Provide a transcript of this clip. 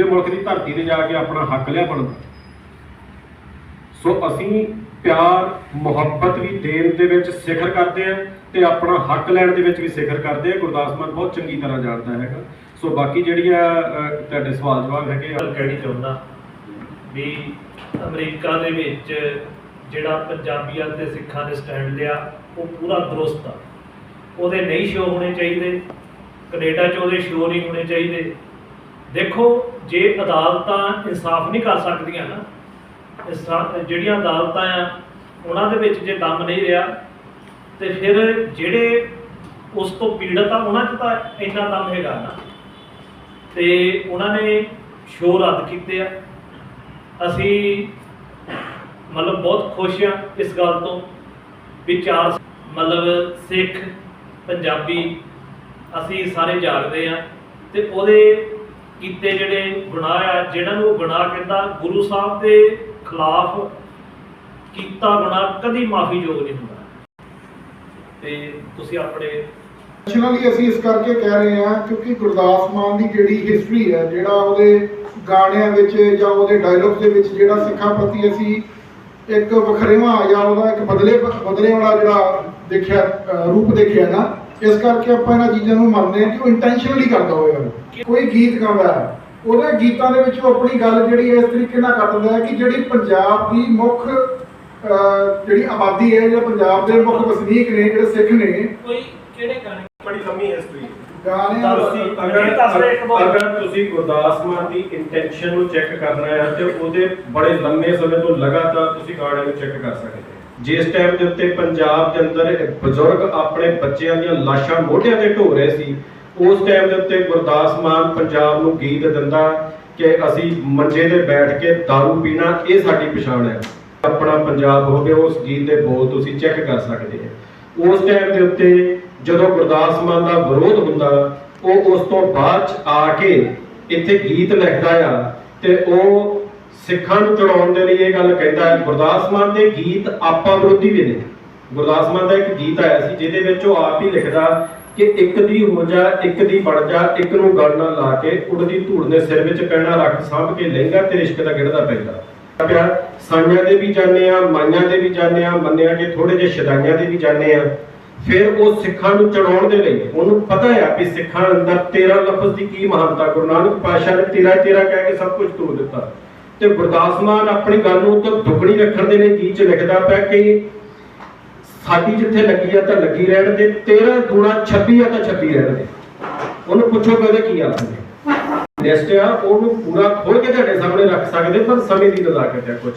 ਦੂਜੇ ਮੁਲਕ ਦੀ ਧਰਤੀ ਤੇ ਜਾ ਕੇ ਆਪਣਾ ਹੱਕ ਲਿਆ ਬਣਦਾ ਸੋ ਅਸੀਂ ਪਿਆਰ ਮੁਹੱਬਤ ਵੀ ਦੇਣ ਦੇ ਵਿੱਚ ਸਿਖਰ ਕਰਦੇ ਆ ਤੇ ਆਪਣਾ ਹੱਕ ਲੈਣ ਦੇ ਵਿੱਚ ਵੀ ਸਿਖਰ ਕਰਦੇ ਆ ਗੁਰਦਾਸ ਮਾਨ ਬਹੁਤ ਚੰਗੀ ਤਰ੍ਹਾਂ ਜਾਣਦਾ ਹੈਗਾ। ਸੋ ਬਾਕੀ ਜਿਹੜੀਆਂ ਅਹ, ਤੁਹਾਡੇ ਸਵਾਲ ਜਵਾਬ ਹੈਗੇ ਆ। ਕਹਿਣੀ ਚਾਹੁੰਦਾ ਵੀ ਅਮਰੀਕਾ ਦੇ ਵਿੱਚ ਜਿਹੜਾ ਪੰਜਾਬੀਆਂ ਤੇ ਸਿੱਖਾਂ ਨੇ ਸਟੈਂਡ ਲਿਆ ਉਹ ਪੂਰਾ ਦਰੁਸਤ ਆ। ਉਹਦੇ ਨਹੀਂ ਸ਼ੋ ਹੋਣੇ ਚਾਹੀਦੇ। ਕੈਨੇਡਾ 'ਚ ਉਹਦੇ ਸ਼ੋ ਨਹੀਂ ਹੋਣੇ ਚਾਹੀਦੇ। ਦੇਖੋ, ਜੇ ਅਦਾਲਤਾਂ ਇਨਸਾਫ ਨਹੀਂ ਕਰ ਸਕਦੀਆਂ ਨਾ ਇਨਸਾ- ਜਿਹੜੀਆਂ ਅਦਾਲਤਾਂ ਆ, ਉਹਨਾਂ ਦੇ ਵਿੱਚ ਜੇ ਦਮ ਨਹੀਂ ਰਿਹਾ, ਤੇ ਫਿਰ ਜਿਹੜੇ ਉਸ ਤੋਂ ਪੀੜਤ ਆ, ਉਹਨਾਂ 'ਚ ਤਾਂ ਇੰਨਾ ਦਮ ਹੈਗਾ ਨਾ। ਤੇ ਉਹਨਾਂ ਨੇ ਸ਼ੋਅ ਰੱਦ ਕੀਤੇ ਆ। ਅਸੀਂ ਮਤਲਬ ਬਹੁਤ ਖੁਸ਼ ਆ ਇਸ ਗੱਲ ਤੋਂ ਵੀ ਚਾਰ ਮਤਲਬ ਸਿੱਖ, ਪੰਜਾਬੀ ਅਸੀਂ ਸਾਰੇ ਜਾਗਦੇ ਆ ਤੇ ਉਹਦੇ ਕੀਤੇ ਜਿਹੜੇ ਗੁਨਾਹ ਆ ਜਿਹਨਾਂ ਨੂੰ ਗੁਨਾਹ ਕਹਿੰਦਾ ਗੁਰੂ ਸਾਹਿਬ ਦੇ ਖਿਲਾਫ ਕੀਤਾ ਗੁਨਾਹ ਕਦੀ ਮਾਫੀਯੋਗ ਨਹੀਂ ਹੁੰਦਾ। ਤੇ ਤੁਸੀਂ ਆਪਣੇ ਨੈਸ਼ਨਲੀ ਅਸੀਂ ਇਸ ਕਰਕੇ ਕਹਿ ਰਹੇ ਹਾਂ ਕਿਉਂਕਿ ਗੁਰਦਾਸ ਮਾਨ ਦੀ ਜਿਹੜੀ ਹਿਸਟਰੀ ਹੈ, ਜਿਹੜਾ ਉਹਦੇ ਗਾਣਿਆਂ ਵਿੱਚ ਜਾਂ ਉਹਦੇ ਡਾਇਲੌਗਸ ਦੇ ਵਿੱਚ ਜਿਹੜਾ ਸਿੱਖਾਂ ਪ੍ਰਤੀ ਅਸੀਂ ਇੱਕ ਵਖਰੇਵਾਂ ਜਾਂ ਉਹਦਾ ਇੱਕ ਬਦਲੇ ਬਦਲੇ ਵਾਲਾ ਜਿਹੜਾ ਦੇਖਿਆ ਰੂਪ ਦੇਖਿਆ ਨਾ ਇਸ ਕਰਕੇ ਆਪਾਂ ਇਹਨਾਂ ਚੀਜ਼ਾਂ ਨੂੰ ਮੰਨਦੇ ਹਾਂ ਕਿ ਉਹ ਇੰਟੈਂਸ਼ਨਲੀ ਕਰਦਾ ਹੋਵੇਗਾ ਕੋਈ ਗੀਤ ਗਾਉਂਦਾ ਹੈ ਉਹਦੇ ਗੀਤਾਂ ਦੇ ਵਿੱਚ ਉਹ ਆਪਣੀ ਗੱਲ ਜਿਹੜੀ ਇਸ ਤਰੀਕੇ ਨਾਲ ਕੱਟਦਾ ਹੈ ਕਿ ਜਿਹੜੀ ਪੰਜਾਬ ਦੀ ਮੁੱਖ ਜਿਹੜੀ ਆਬਾਦੀ ਹੈ ਜਾਂ ਪੰਜਾਬ ਦੇ ਮੁੱਖ ਵਸਨੀਕ ਨੇ ਜਿਹੜੇ ਸਿੱਖ ਨੇ ਕੋਈ ਕਿਹੜੇ ਗਾਣੇ? ਬੜੀ ਲੰਮੀ ਹਿਸਟਰੀ ਗਾਣੇ ਤੁਸੀਂ ਅਗਰ- ਰਹੇ ਤੁਸੀਂ ਗੁਰਦਾਸ ਮਾਨ ਦੀ ਇੰਟੈਂਸ਼ਨ ਨੂੰ ਚੈੱਕ ਕਰਨਾ ਹੈ ਤੇ ਉਹਦੇ ਬੜੇ ਲੰਮੇ ਸਮੇਂ ਤੋਂ ਲਗਾਤਾਰ ਤੁਸੀਂ ਗਾਣੇ ਨੂੰ ਚੈੱਕ ਕਰ ਸਕਦੇ ਹੋ। ਜਿਸ ਟਾਈਮ ਦੇ ਉੱਤੇ ਪੰਜਾਬ ਦੇ ਅੰਦਰ ਬਜ਼ੁਰਗ ਆਪਣੇ ਬੱਚਿਆਂ ਦੀਆਂ ਲਾਸ਼ਾਂ ਮੋਢਿਆਂ ਤੇ ਢੋ ਰਹੇ ਸੀ, ਉਸ ਟਾਈਮ ਦੇ ਉੱਤੇ ਗੁਰਦਾਸ ਮਾਨ ਪੰਜਾਬ ਨੂੰ ਗੀਤ ਦਿੰਦਾ ਕਿ ਅਸੀਂ ਮੰਜੇ ਤੇ ਬੈਠ ਕੇ दारू ਪੀਣਾ, ਇਹ ਸਾਡੀ ਪਛਾਣ ਹੈ। ਆਪਣਾ ਪੰਜਾਬ ਹੋ ਗਿਆ, ਉਸ ਗੀਤ ਦੇ ਬੋਲ ਤੁਸੀਂ ਚੈੱਕ ਕਰ ਸਕਦੇ ਹੋ। ਉਸ ਟਾਈਮ ਦੇ ਉੱਤੇ ਜਦੋਂ ਗੁਰਦਾਸ ਮਾਨ ਦਾ ਵਿਰੋਧ ਹੁੰਦਾ, ਉਹ ਉਸ ਤੋਂ ਬਾਅਦ ਆ ਕੇ ਇੱਥੇ ਗੀਤ ਲਿਖਦਾ ਆ ਤੇ ਉਹ ਸਿੱਖਾਂ ਨੂੰ ਚੜਾਉਣ ਦੇ ਲਈ ਇਹ ਗੱਲ ਕਹਿੰਦਾ ਹੈ, ਗੁਰਦਾਸ ਮਾਨ ਦੇ ਗੀਤ ਆਪਾ ਵਿਰੋਧੀ ਵੀ ਨੇ। ਗੁਰਦਾਸ ਮਾਨ ਦਾ ਇੱਕ ਗੀਤ ਆਇਆ ਸੀ, ਜਿਹਦੇ ਵਿੱਚ ਉਹ ਆਪ ਹੀ ਲਿਖਦਾ ਕਿ ਇੱਕ ਦੀ ਹੋ ਜਾ, ਇੱਕ ਦੀ ਬਣ ਜਾ, ਇੱਕ ਨੂੰ ਗਲ ਨਾ ਲਾ ਕੇ ਉੜਦੀ ਧੂੜ ਨੇ ਸਿਰ ਵਿੱਚ ਪੈਣਾ ਰੱਖ ਸਾਂਭ ਕੇ ਲਹਿੰਗਾ ਤੇ ਰਿਸ਼ਕ ਦਾ ਗਿੜਦਾ ਪੈਂਦਾ। ਪਿਆਰ, ਸਾਈਆਂ ਦੇ ਵੀ ਜਾਂਦੇ ਆ ਮਾਈਆਂ ਦੇ ਵੀ ਜਾਂਦੇ ਆ ਮੰਨਿਆ ਕਿ ਥੋੜੇ ਜਿਹੇ ਸ਼ਦਾਈਆਂ ਦੇ ਵੀ ਜਾਂਦੇ ਆ ਫਿਰ ਉਹ ਸਿੱਖਾਂ ਨੂੰ ਚੜਾਉਣ ਦੇ ਲਈ, ਉਹਨੂੰ ਪਤਾ ਹੈ ਕਿ ਸਿੱਖਾਂ ਅੰਦਰ 13 ਲਫ਼ਜ਼ ਦੀ ਕੀ ਮਹਾਨਤਾ, ਗੁਰੂ ਨਾਨਕ ਪਾਤਸ਼ਾਹ ਨੇ ਤੇਰਾ ਤੇਰਾ ਕਹਿ ਕੇ ਸਭ ਕੁਝ ਤੋੜ ਦਿੱਤਾ। ਤੇ ਗੁਰਦਾਸ ਮਾਨ ਆਪਣੀ ਗੱਲ ਨੂੰ ਤਾਂ ਦੁੱਗਣੀ ਰੱਖਣ ਦੇ ਲਈ ਗੀਤ ਲਿਖਦਾ ਪਿਆ ਕਿ ਸਾਡੀ ਜਿੱਥੇ ਲੱਗੀ ਆ ਤਾਂ ਲੱਗੀ ਰਹਿਣ ਦੇ 13 ਗੁਣਾ 26 ਆ ਤਾਂ 26 ਰਹਿਣ ਦੇ। ਉਹਨੂੰ ਪੁੱਛੋ ਕਿ ਉਹਦੇ ਕੀ ਅਰਥ ਲਿਸਟ ਆ, ਉਹਨੂੰ ਪੂਰਾ ਖੋਲ ਕੇ ਤੁਹਾਡੇ ਸਾਹਮਣੇ ਰੱਖ ਸਕਦੇ, ਪਰ ਸਮੇਂ ਦੀ ਨਜ਼ਾਕਤ ਹੈ ਕੁਝ